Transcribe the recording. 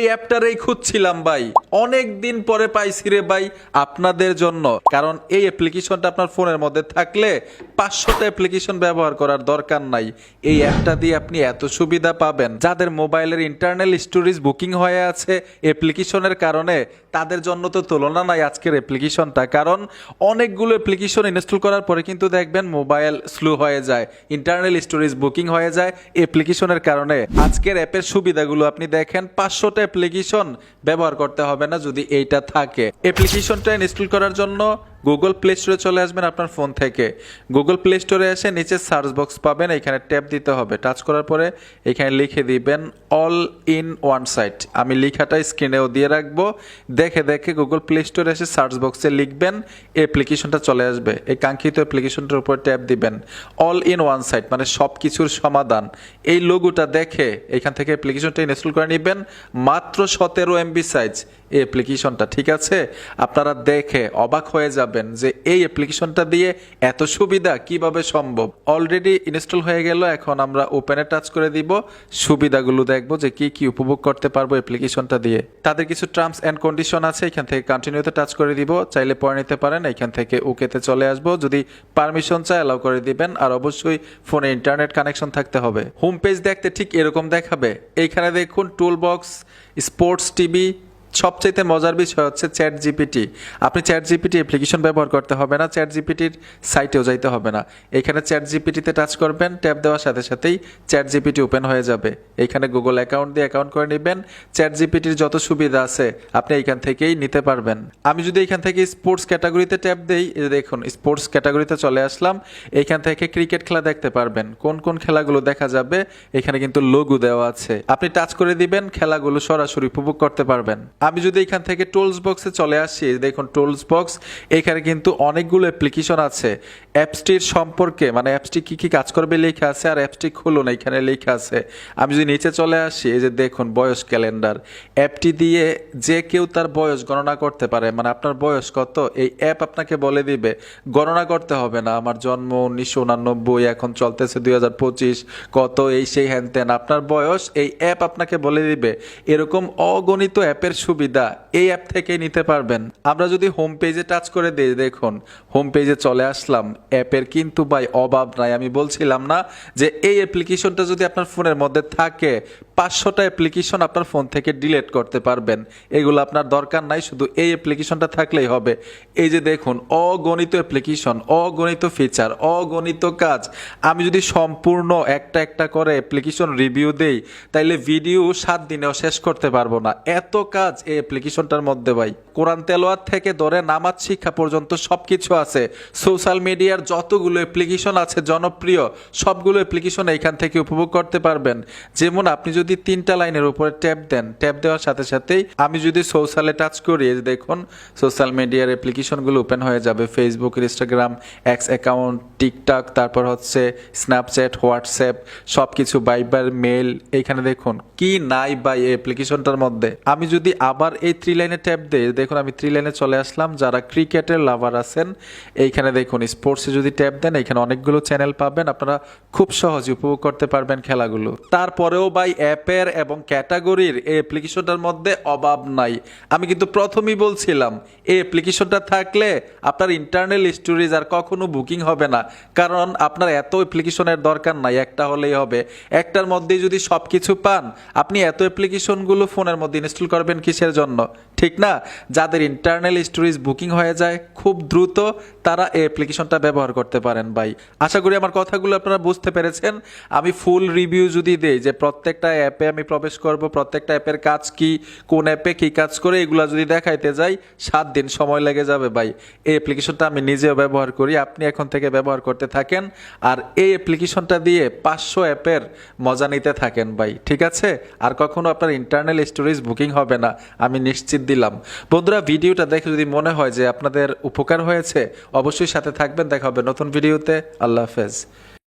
এই অ্যাপটারেই খুঁজছিলাম ভাই। অনেক দিন পরে পাইছি রে ভাই আপনাদের জন্য। কারণ এই অ্যাপ্লিকেশনটা আপনার ফোনের মধ্যে থাকলে পাঁচশোটা অ্যাপ্লিকেশন ব্যবহার করার দরকার নাই। এই অ্যাপটা দিয়ে আপনি এত সুবিধা পাবেন। যাদের মোবাইলের ইন্টারনাল স্টোরেজ বুকিং হয়ে আছে অ্যাপ্লিকেশনের কারণে, তাদের জন্য তো তুলনা নাই আজকের অ্যাপ্লিকেশনটা। কারণ অনেকগুলো অ্যাপ্লিকেশন ইনস্টল করার পরে কিন্তু দেখবেন মোবাইল স্লো হয়ে যায় ইন্টারনাল স্টোরেজ বুকিং হয়ে যায় অ্যাপ্লিকেশনের কারণে। আজকের অ্যাপের সুবিধাগুলো আপনি দেখেন, পাঁচশোটা অ্যাপ্লিকেশন ব্যবহার করতে হবে না যদি এইটা থাকে। অ্যাপ্লিকেশনটা ইনস্টল করার জন্য গুগল প্লে স্টোরে চলে আসবেন আপনার ফোন থেকে। গুগল প্লে স্টোরে এসে নিচে সার্চ বক্স পাবেন, এখানে ট্যাপ দিতে হবে। টাচ করার পরে এখানে লিখে দিবেন অল ইন ওয়ান সাইট আমি লেখাটা স্ক্রিনেও দিয়ে রাখব। দেখে দেখে গুগল প্লে স্টোরে এসে সার্চ বক্সে লিখবেন অ্যাপ্লিকেশনটা চলে আসবে। এই কাঙ্ক্ষিত অ্যাপ্লিকেশনটার উপর ট্যাপ দিবেন অল ইন ওয়ান সাইট মানে সব কিছুর সমাধান। এই লোগোটা দেখে এখান থেকে অ্যাপ্লিকেশনটা ইনস্টল করে নেবেন, মাত্র সতেরো এমবি সাইজ এই অ্যাপ্লিকেশনটা ঠিক আছে? আপনারা দেখে অবাক হয়ে যাবেন যে এই অ্যাপ্লিকেশনটা দিয়ে এত সুবিধা কীভাবে সম্ভব? অলরেডি ইনস্টল হয়ে গেল, এখন আমরা ওপেনে টাচ করে দিব। সুবিধাগুলো দেখব যে কি কি উপভোগ করতে পারব অ্যাপ্লিকেশনটা দিয়ে। তাদের কিছু টার্মস অ্যান্ড কন্ডিশন আছে, এখান থেকে কন্টিনিউতে টাচ করে দিব। চাইলে পড়ে নিতে পারেন, এখান থেকে ওকেতে চলে আসব। যদি পারমিশন চাই অ্যালাউ করে দিবেন। আর অবশ্যই ফোনে ইন্টারনেট কানেকশন থাকতে হবে। হোম পেজ দেখতে ঠিক এরকম দেখাবে। এইখানে দেখুন টুল বক্স স্পোর্টস টিভি সবচাইতে মজার বিষয় হচ্ছে চ্যাট জিপিটি আপনি চ্যাট জিপিটি অ্যাপ্লিকেশন ব্যবহার করতে হবে না চ্যাট জিপিটির সাইটেও যাইতে হবে না। এখানে চ্যাট জিপিটিতে টাচ করবেন, ট্যাপ দেওয়ার সাথে সাথেই চ্যাট জিপিটি ওপেন হয়ে যাবে। এখানে গুগল অ্যাকাউন্ট দিয়ে অ্যাকাউন্ট করে নেবেন। চ্যাট জিপিটির যত সুবিধা আছে, আপনি এখান থেকেই নিতে পারবেন। আমি যদি এখান থেকে স্পোর্টস ক্যাটাগরিতে ট্যাপ দেই দেখুন, স্পোর্টস ক্যাটাগরিতে চলে আসলাম। এখান থেকে ক্রিকেট খেলা দেখতে পারবেন। কোন কোন খেলাগুলো দেখা যাবে, এখানে কিন্তু লোগো দেওয়া আছে। আপনি টাচ করে দিবেন, খেলাগুলো সরাসরি উপভোগ করতে পারবেন। আমি যদি এখান থেকে টোলস বক্সে চলে আসি দেখুন টোলস বক্স, এখানে কিন্তু অনেকগুলো অ্যাপ্লিকেশন আছে। অ্যাপসটির সম্পর্কে মানে অ্যাপসটি কী কী কাজ করবে লেখা আছে, আর অ্যাপসটি খুলুন, এখানে লেখা আছে। আমি যদি নিচে চলে আসি, এই যে দেখুন বয়স ক্যালেন্ডার। অ্যাপটি দিয়ে যে কেউ তার বয়স গণনা করতে পারে মানে আপনার বয়স কত, এই অ্যাপ আপনাকে বলে দিবে, গণনা করতে হবে না, আমার জন্ম উনিশশো উনানব্বই, এখন চলতেছে দুই হাজার পঁচিশ, কত, এই সেই হ্যান আপনার বয়স, এই অ্যাপ আপনাকে বলে দিবে। এরকম অগণিত অ্যাপের সুবিধা এই অ্যাপ থেকে নিতে পারবেন। আমরা যদি হোম পেজে টাচ করে দিই, দেখুন হোম পেজে চলে আসলাম। অ্যাপের কিন্তু ভাই অভাব নাই। আমি বলছিলাম না যে এই অ্যাপ্লিকেশনটা যদি আপনার ফোনের মধ্যে থাকে পাঁচশোটা অ্যাপ্লিকেশন আপনার ফোন থেকে ডিলিট করতে পারবেন। এগুলো আপনার দরকার নাই, শুধু এই অ্যাপ্লিকেশনটা থাকলেই হবে। এই যে দেখুন, অগণিত অ্যাপ্লিকেশন অগণিত ফিচার অগণিত কাজ। আমি যদি সম্পূর্ণ একটা একটা করে অ্যাপ্লিকেশন রিভিউ দেই, তাইলে ভিডিও সাত দিনেও শেষ করতে পারব না। এত কাজ এই অ্যাপ্লিকেশনটার মধ্যে ভাই। কোরআন তেলোয়ার থেকে ধরে নামাজ শিক্ষা পর্যন্ত সব কিছু আছে। সোশ্যাল মিডিয়ার যতগুলো অ্যাপ্লিকেশন আছে, জনপ্রিয়, সবগুলো অ্যাপ্লিকেশন এখান থেকে উপভোগ করতে পারবেন। যেমন আপনি যদি তিনটা লাইনের উপরে ট্যাপ দেন, ট্যাপ দেওয়ার সাথে সাথেই আমি যদি সোশ্যালে টাচ করি দেখুন সোশ্যাল মিডিয়ার অ্যাপ্লিকেশনগুলো ওপেন হয়ে যাবে। Facebook Instagram X account TikTok তারপর হচ্ছে স্ন্যাপচ্যাট হোয়াটসঅ্যাপ সব কিছু বাইবার মেল এইখানে দেখুন। কি নাই বাই এই অ্যাপ্লিকেশনটার মধ্যে? আমি যদি আবার এই থ্রি লাইনে ট্যাপ দিই দেখুন, আমি থ্রি লাইনে চলে আসলাম। যারা ক্রিকেটের লাভার আছেন, এইখানে দেখুন স্পোর্টসে যদি ট্যাপ দেন এখানে অনেকগুলো চ্যানেল পাবেন। আপনারা খুব সহজে উপভোগ করতে পারবেন খেলাগুলো। তারপরেও বাই অ্যাপের এবং ক্যাটাগরির এই অ্যাপ্লিকেশনটার মধ্যে অভাব নাই। আমি কিন্তু প্রথমেই বলছিলাম, এই অ্যাপ্লিকেশনটা থাকলে আপনার ইন্টারনাল স্টোরেজ আর কখনো বুকিং হবে না। কারণ আপনার এত অ্যাপ্লিকেশনের দরকার নাই, একটা হলেই হবে। একটার মধ্যেই যদি সব কিছু পান, আপনি এত অ্যাপ্লিকেশনগুলো ফোনের মধ্যে ইনস্টল করবেন কিসের জন্য। ঠিক না? যাদের ইন্টারনাল স্টোরেজ বুকিং হয়ে যায়, খুব দ্রুত তারা এই অ্যাপ্লিকেশনটা ব্যবহার করতে পারেন ভাই। আশা করি আমার কথাগুলো আপনারা বুঝতে পেরেছেন। আমি ফুল রিভিউ যদি দেই যে প্রত্যেকটা অ্যাপে আমি প্রবেশ করব, প্রত্যেকটা অ্যাপের কাজ কি, কোন অ্যাপে কি কাজ করে, এগুলো যদি দেখাইতে যাই, সাত দিন সময় লেগে যাবে ভাই। এই অ্যাপ্লিকেশনটা আমি নিজেও ব্যবহার করি, আপনি এখন থেকে ব্যবহার করতে থাকেন। আর এই অ্যাপ্লিকেশনটা দিয়ে পাঁচশো অ্যাপের মজা নিতে থাকেন ভাই। ঠিক আছে? আর কখনো আপনার ইন্টারনাল স্টোরেজ বুকিং হবে না। আমি নিশ্চিত দিলাম। বন্ধুরা, ভিডিওটা দেখে যদি মনে হয় যে আপনাদের উপকার হয়েছে, অবশ্যই সাথে থাকবেন। দেখা হবে নতুন ভিডিওতে। আল্লাহ হাফেজ।